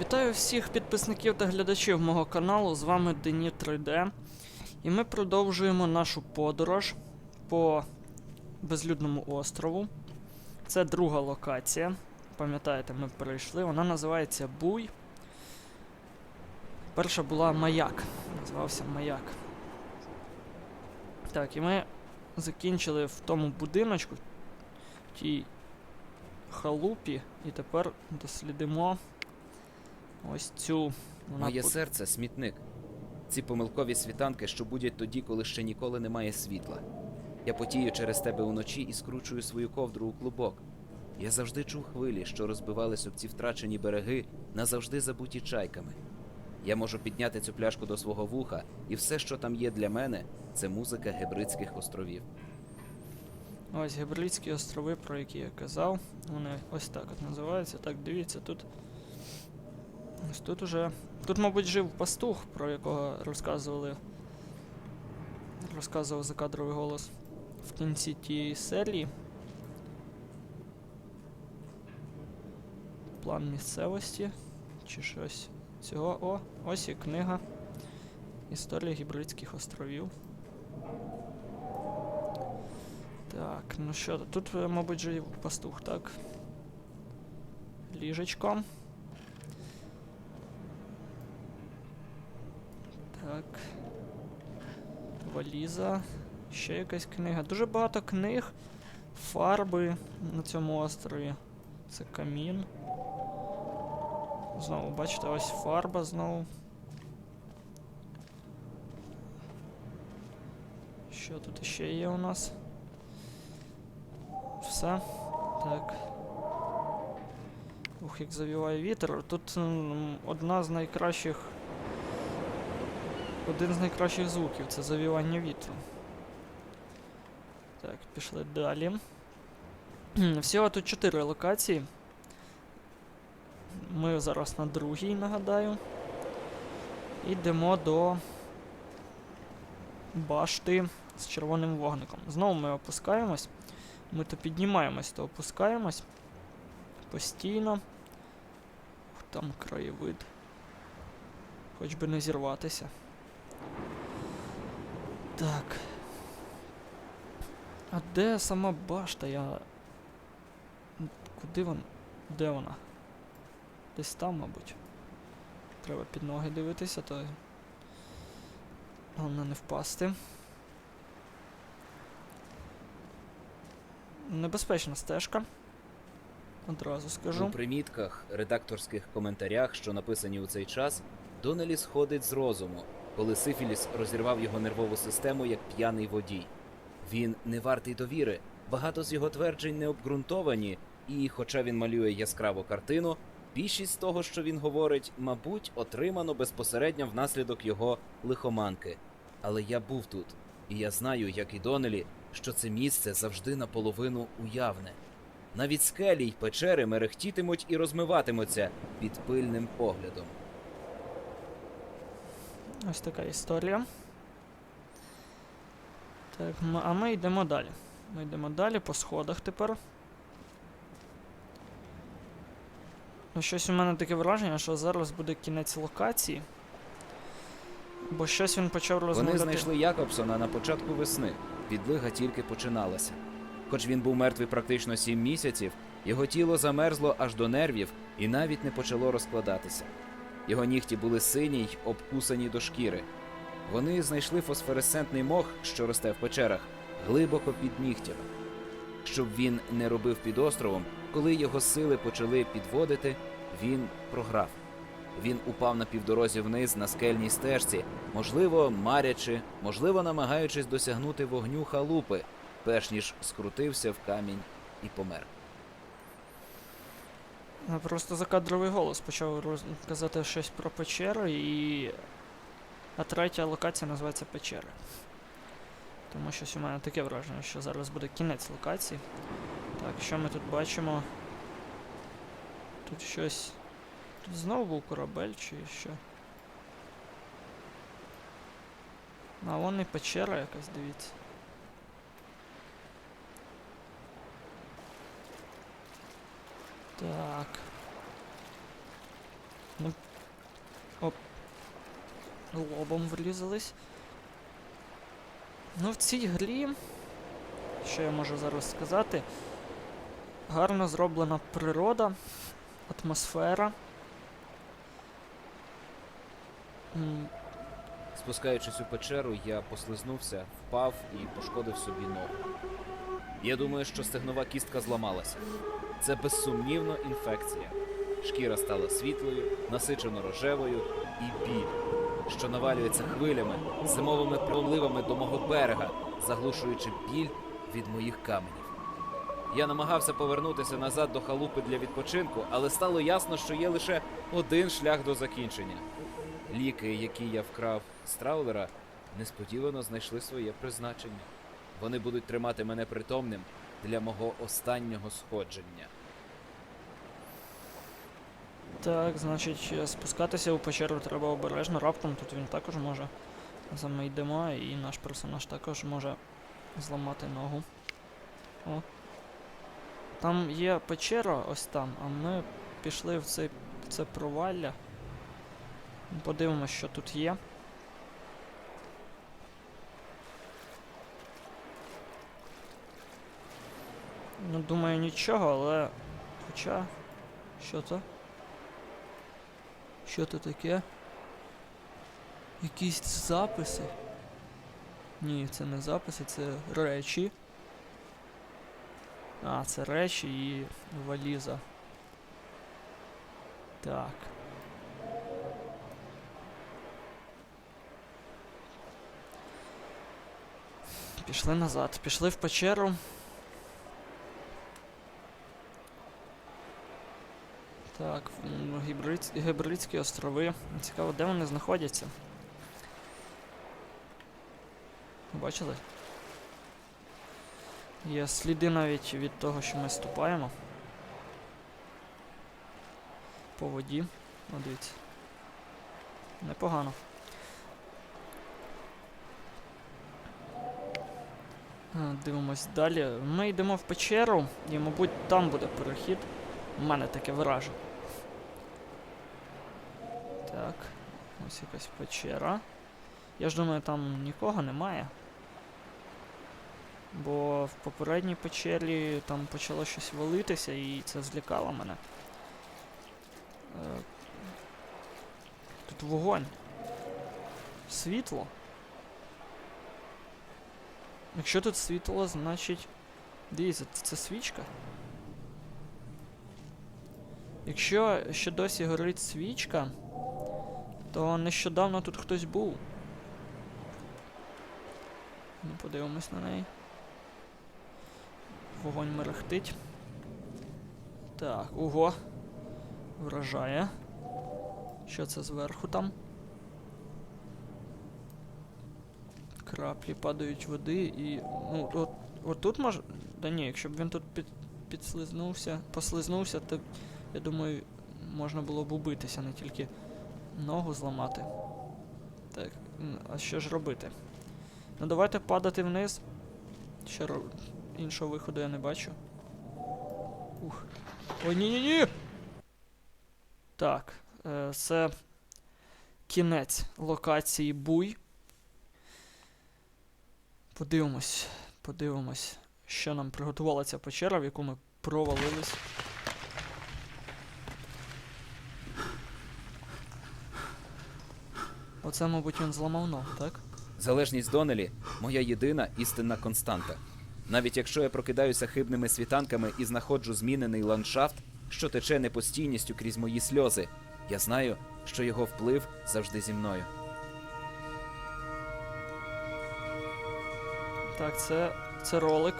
Вітаю всіх підписників та глядачів мого каналу. З вами Дені 3D. І ми продовжуємо нашу подорож по безлюдному острову. Це друга локація. Пам'ятаєте, ми перейшли. Вона називається Буй. Перша була Маяк. Називався Маяк. Так, і ми закінчили в тому будиночку, в тій халупі, і тепер дослідимо ось цю. Вона Моє серце смітник. Ці помилкові світанки, що будять тоді, коли ще ніколи немає світла. Я потію через тебе уночі і скручую свою ковдру у клубок. Я завжди чув хвилі, що розбивались об ці втрачені береги, назавжди забуті чайками. Я можу підняти цю пляшку до свого вуха, і все, що там є для мене, це музика Гебридських островів. Ось Гебридські острови, про які я казав. Вони ось так от називаються. Так, дивіться, тут. Ось тут уже. Тут, мабуть, жив пастух, про якого розказували. Розказував закадровий голос в кінці тієї серії. План місцевості. Чи щось цього. О, ось і книга. Історія Гібридських островів. Так, ну що, тут, мабуть, жив пастух, так? Ліжечко. Так. Валіза. Ще якась книга. Дуже багато книг. Фарби на цьому острові. Це камін. Знову, бачите, ось фарба знову. Що тут ще є у нас? Все. Так. Ух, як завіває вітер. Тут одна з найкращих. Один з найкращих звуків це завівання вітру. Так, пішли далі. Всього тут чотири локації. Ми зараз на другій, нагадаю. Йдемо до башти з червоним вогником. Знову ми опускаємось. Ми то піднімаємось, то опускаємось. Постійно. Там краєвид. Хоч би не зірватися. Так. А де сама башта? Я. Куди вона? Де вона? Десь там, мабуть. Треба під ноги дивитися, то. Головне не впасти. Небезпечна стежка. Одразу скажу. У примітках, редакторських коментарях, що написані у цей час, Донелі сходить з розуму, коли Сифіліс розірвав його нервову систему як п'яний водій. Він не вартий довіри, багато з його тверджень не обґрунтовані, і, хоча він малює яскраву картину, більшість того, що він говорить, мабуть, отримано безпосередньо внаслідок його лихоманки. Але я був тут, і я знаю, як і Донелі, що це місце завжди наполовину уявне. Навіть скелі й печери мерехтітимуть і розмиватимуться під пильним поглядом. Ось така історія. Так, а ми йдемо далі. Ми йдемо далі по сходах тепер. Ну, щось у мене таке враження, що зараз буде кінець локації. Бо щось він почав розмовляти. Вони знайшли Якобсона на початку весни. Відлига тільки починалася. Хоч він був мертвий практично сім місяців, його тіло замерзло аж до нервів і навіть не почало розкладатися. Його нігті були сині й обкусані до шкіри. Вони знайшли фосфоресцентний мох, що росте в печерах, глибоко під нігтями. Щоб він не робив під островом, коли його сили почали підводити, він програв. Він упав на півдорозі вниз на скельній стежці, можливо, марячи, можливо, намагаючись досягнути вогню халупи, перш ніж скрутився в камінь і помер. А, Просто закадровий голос почав казати щось про печери і. А третя локація називається печери. Тому щось у мене таке враження, що зараз буде кінець локації. Так, що ми тут бачимо? Тут щось. Тут знову був корабель чи що? А вон і печера якась, дивіться. Так. Ну, оп. Лобом врізались. Ну, в цій грі, що я можу зараз сказати, гарно зроблена природа, атмосфера. Спускаючись у печеру, я послизнувся, впав і пошкодив собі ногу. Я думаю, що стегнова кістка зламалася. Це безсумнівно інфекція. Шкіра стала світлою, насичено рожевою і біль, що навалюється хвилями, зимовими промливами до мого берега, заглушуючи біль від моїх каменів. Я намагався повернутися назад до халупи для відпочинку, але стало ясно, що є лише один шлях до закінчення. Ліки, які я вкрав з траулера, несподівано знайшли своє призначення. Вони будуть тримати мене притомним для мого останнього сходження. Так, значить, спускатися у печеру треба обережно, раптом тут він також може. За ми йдемо, і наш персонаж також може зламати ногу. О. Там є печера ось там, а ми пішли в це, в це провалля. Подивимось, що тут є. Ну, думаю, нічого, але. Хоча. Що це? Що це таке? Якісь записи? Ні, це не записи, це речі. А, це речі і валіза. Так. Пішли назад. Пішли в печеру. Так, м, Гібридські острови. Цікаво, де вони знаходяться. Бачили? Є сліди навіть від того, що ми ступаємо. По воді. О, дивіться. Непогано. Е, Дивимось далі. Ми йдемо в печеру, і, мабуть, там буде перехід. У мене таке враження. Так, ось якась печера. Я ж думаю, там нікого немає. Бо в попередній печері там почало щось валитися і це злякало мене. Е, Тут вогонь. Світло. Якщо тут світло, значить. Дивіться, це, це свічка. Якщо ще досі горить свічка, то нещодавно тут хтось був. Ну, подивимось на неї. Вогонь мерехтить. Так, ого. Вражає. Що це зверху там? Краплі падають води і. Ну, от, от може. Да ні, якщо б він тут під, підслизнувся, послизнувся, то я думаю, можна було б убитися, не тільки ногу зламати. Так, а що ж робити? Ну давайте падати вниз. Ще ро... іншого виходу я не бачу. Ух. Ой, ні-ні-ні! Так, е, це кінець локації Буй. Подивимось, подивимось, що нам приготувала ця печера, в яку ми провалились. Оце, мабуть, він зламав ногу, так? Залежність Донелі моя єдина істинна константа. Навіть якщо я прокидаюся хибними світанками і знаходжу змінений ландшафт, що тече непостійністю крізь мої сльози, я знаю, що його вплив завжди зі мною. Так, це, це ролик.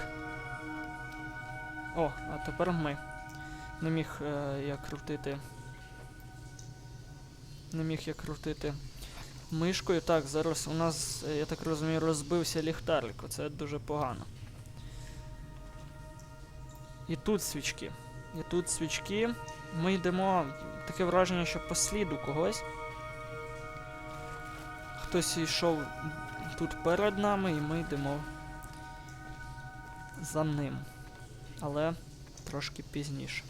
О, а тепер ми. Не міг е, я крутити. Не міг я крутити мишкою. Так, зараз у нас, е, я так розумію, розбився ліхтарик. Це дуже погано. І тут свічки. І тут свічки. Ми йдемо. Таке враження, що по сліду когось. Хтось йшов тут перед нами, і ми йдемо за ним. Але трошки пізніше.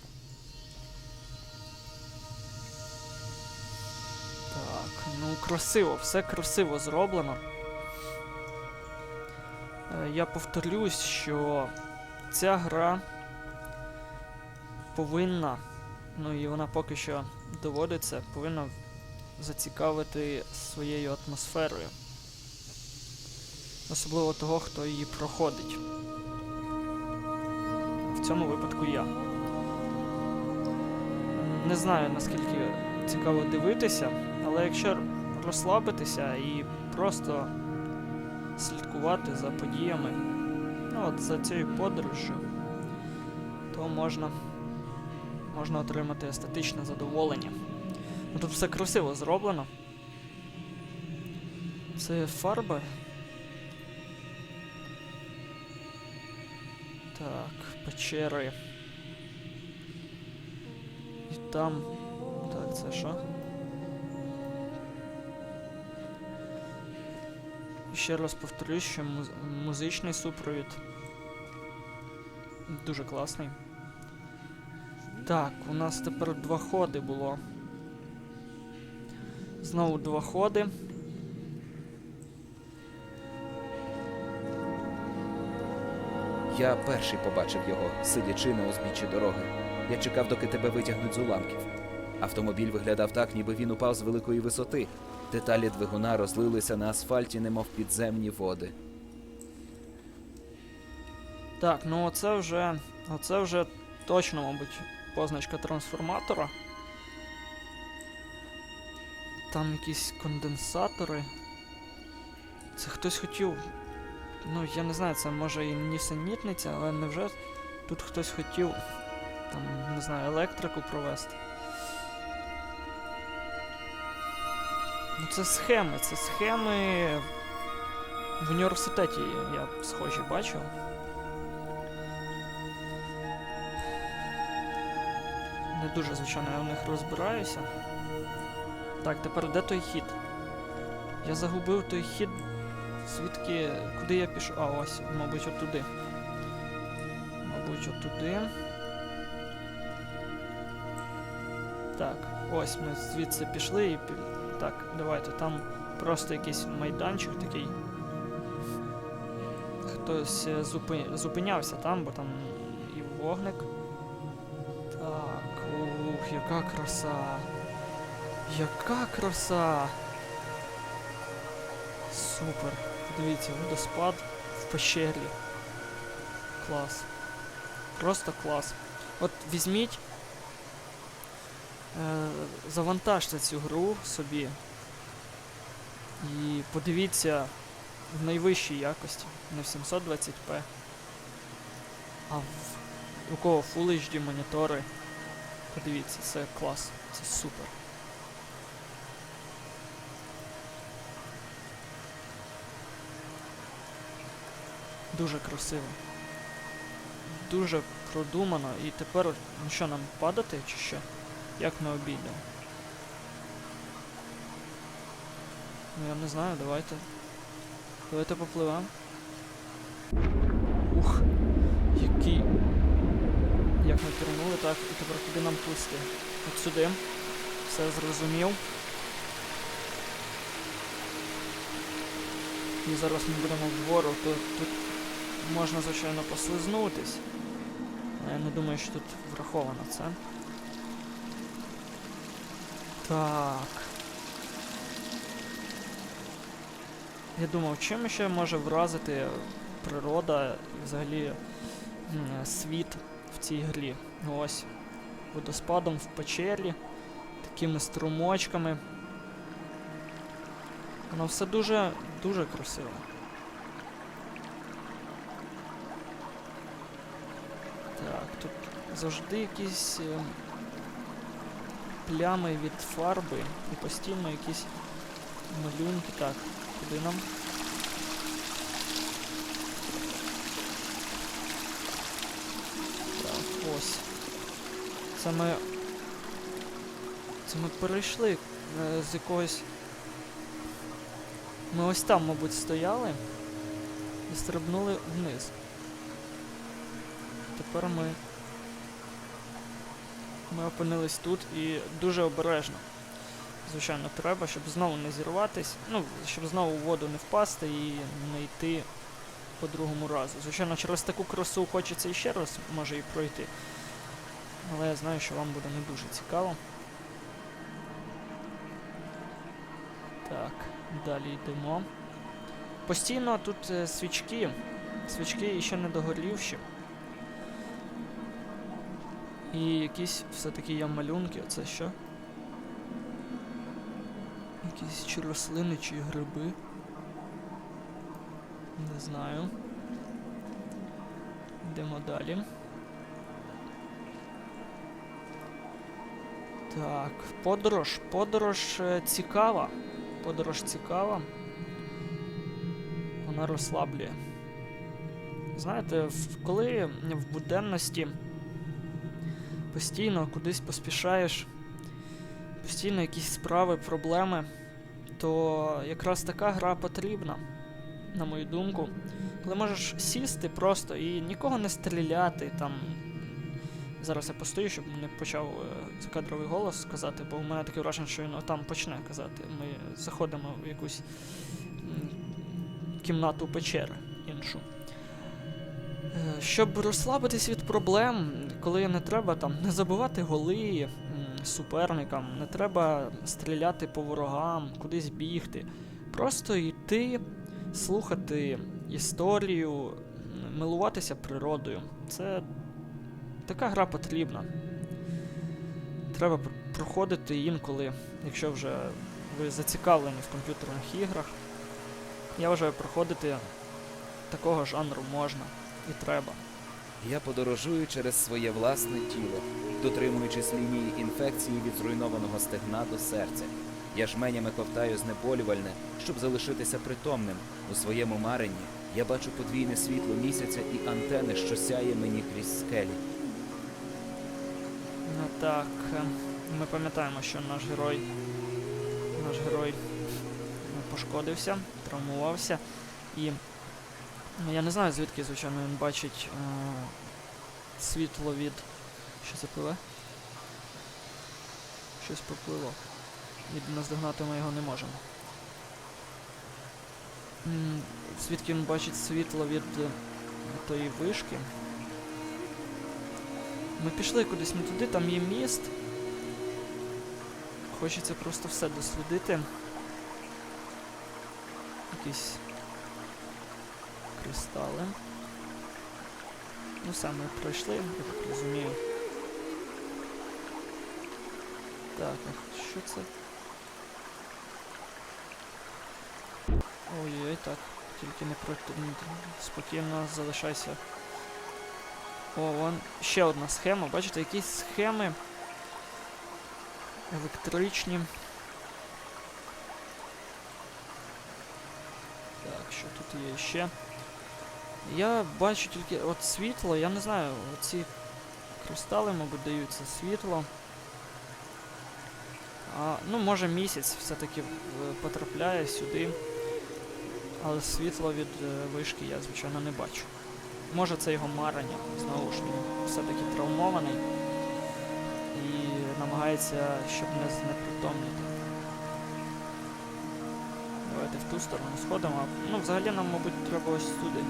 Ну, красиво, все красиво зроблено. Е, Я повторюсь, що ця гра повинна, ну і вона поки що доводиться, повинна зацікавити своєю атмосферою. Особливо того, хто її проходить. В цьому випадку я. Не знаю наскільки цікаво дивитися, але якщо розслабитися і просто слідкувати за подіями, ну от за цією подорожжю, то можна, можна отримати естетичне задоволення. Ну, тут все красиво зроблено. Це фарби. Так, печери. І там. Так, це що? Ще раз повторюсь, що музичний супровід дуже класний. Так, у нас тепер два ходи було. Знову два ходи. Я перший побачив його, сидячи на узбіччі дороги. Я чекав, доки тебе витягнуть з уламків. Автомобіль виглядав так, ніби він упав з великої висоти. Деталі двигуна розлилися на асфальті, немов підземні води. Так, ну оце вже. Оце вже точно, мабуть, позначка трансформатора. Там якісь конденсатори. Це хтось хотів. Ну, я не знаю, це може і нісенітниця, але невже тут хтось хотів там, не знаю, електрику провести. Ну це схеми, це схеми в університеті я схожі бачив. Не дуже, звичайно, я в них розбираюся. Так, тепер де той хід? Я загубив той хід. Звідки. Куди я пішов? А, ось, мабуть, отуди. Мабуть, отуди. Так, ось ми звідси пішли і. пі- Так, давайте, там просто якийсь майданчик такий. Хтось е, зупи... зупинявся там, бо там і вогник. Так, ух, яка краса. Яка краса. Супер. Дивіться, водоспад в пещері. Клас. Просто клас. От візьміть. Е, завантажте цю гру собі. І подивіться в найвищій якості, не в 720p, а в у кого Full HD монітори. Подивіться, це клас, це супер. Дуже красиво. Дуже продумано. І тепер, ну що нам падати чи що? Як ми обійдемо? Ну я не знаю, давайте. Давайте попливемо. Ух, який. Як ми кернули, так, і тепер куди нам плисти? От сюди. Все зрозумів. І зараз ми будемо вгору, то тут можна, звичайно, послизнутись. Але я не думаю, що тут враховано це. Так. Я думав, чим ще може вразити природа і взагалі світ в цій грі. Ось. Водоспадом в печері, такими струмочками. Воно все дуже, дуже красиво. Так, тут завжди якісь е, плями від фарби і постійно якісь малюнки. Так, куди нам? Так, ось. Це ми. Це ми перейшли е, з якогось. Ми ось там, мабуть, стояли і стрибнули вниз. Тепер ми. Ми опинились тут і дуже обережно. звичайно, треба, щоб знову не зірватись, ну, щоб знову в воду не впасти і не йти по другому разу. Звичайно, через таку красу хочеться іще раз, може, і пройти. Але я знаю, що вам буде не дуже цікаво. Так, далі йдемо. Постійно тут е, свічки. Свічки ще не догорівші. І якісь все-таки є малюнки, оце що? Якісь чи рослини, чи гриби. Не знаю. Йдемо далі. Так, подорож. Подорож е, цікава. Подорож цікава. Вона розслаблює. Знаєте, коли в буденності постійно кудись поспішаєш, постійно якісь справи, проблеми, то якраз така гра потрібна, на мою думку. Коли можеш сісти просто і нікого не стріляти там. Зараз я постою, щоб не почав е, закадровий голос сказати, бо у мене таке враження, що він там почне казати. Ми заходимо в якусь кімнату печери іншу. Е, Щоб розслабитись від проблем, коли не треба там не забивати голи суперникам, не треба стріляти по ворогам, кудись бігти. Просто йти, слухати історію, милуватися природою. Це така гра потрібна. Треба проходити інколи, якщо вже ви зацікавлені в комп'ютерних іграх. Я вважаю, проходити такого жанру можна і треба. Я подорожую через своє власне тіло, дотримуючись лінії інфекції від зруйнованого стегна до серця. Я жменями ковтаю знеболювальне, щоб залишитися притомним. У своєму маренні я бачу подвійне світло місяця і антени, що сяє мені крізь скелі. Ну так, е, ми пам'ятаємо, що наш герой. Наш герой е, пошкодився, травмувався. І ну, я не знаю, звідки, звичайно, він бачить е, світло від. Що це пливе? Щось попливо. І наздогнати ми його не можемо. М, Звідки він бачить світло від е, тої вишки? Ми пішли кудись не туди, там є міст. Хочеться просто все дослідити. Якісь кристали. Ну ми пройшли, я так розумію. Так, а що це? Ой-ой, так. Тільки не про спокійно залишайся. О, вон ще одна схема. Бачите, якісь схеми електричні. Так, що тут є ще? Я бачу тільки от світло, я не знаю, оці кристали, мабуть, даються світло. А, ну, може місяць все-таки е, потрапляє сюди. Але світло від е, вишки я, звичайно, не бачу. Може це його марення, знову ж він все-таки травмований і намагається, щоб не знепритомніти. Давайте в ту сторону сходимо. Ну, взагалі нам, мабуть, треба ось туди.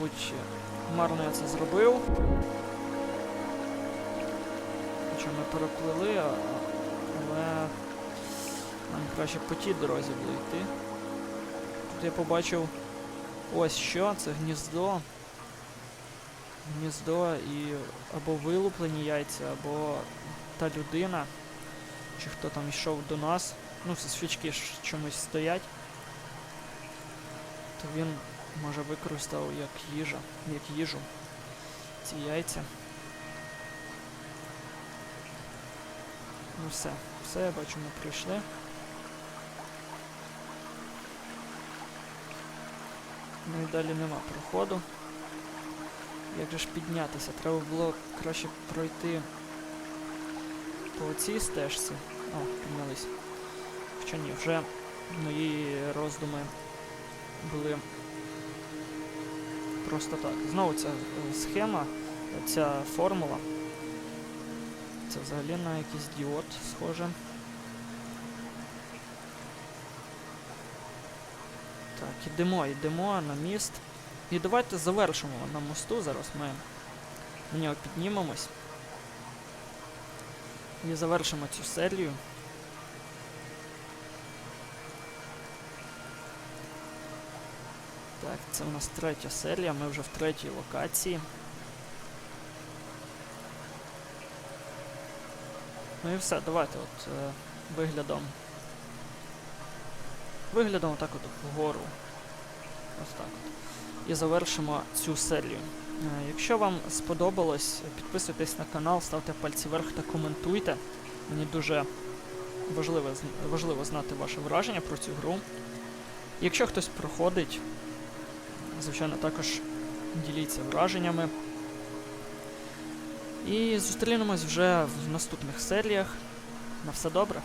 Мабуть, марно я це зробив. Хоча ми переплили, але нам краще по тій дорозі було йти. Тут я побачив ось що, це гніздо. Гніздо і або вилуплені яйця, або та людина, чи хто там йшов до нас. Ну, всі свічки чомусь стоять. То він може використав як їжа, як їжу ці яйця. Ну все, все, я бачу, ми прийшли. Ну і далі нема проходу. Як же ж піднятися? Треба було краще пройти по цій стежці. О, піднялись. Хоча ні, вже мої роздуми були просто так. Знову ця е, схема, ця формула. Це взагалі на якийсь діод схоже. Так, ідемо, йдемо на міст. І давайте завершимо на мосту. Зараз ми на нього піднімемось. І завершимо цю серію. Так, це у нас третя серія, ми вже в третій локації. Ну і все, давайте от е, виглядом. Виглядом отак от вгору. Ось так от. І завершимо цю серію. Е, Якщо вам сподобалось, підписуйтесь на канал, ставте пальці вверх та коментуйте. Мені дуже важливо, важливо знати ваше враження про цю гру. Якщо хтось проходить, звичайно, також діліться враженнями. І зустрінемось вже в наступних серіях. На все добре.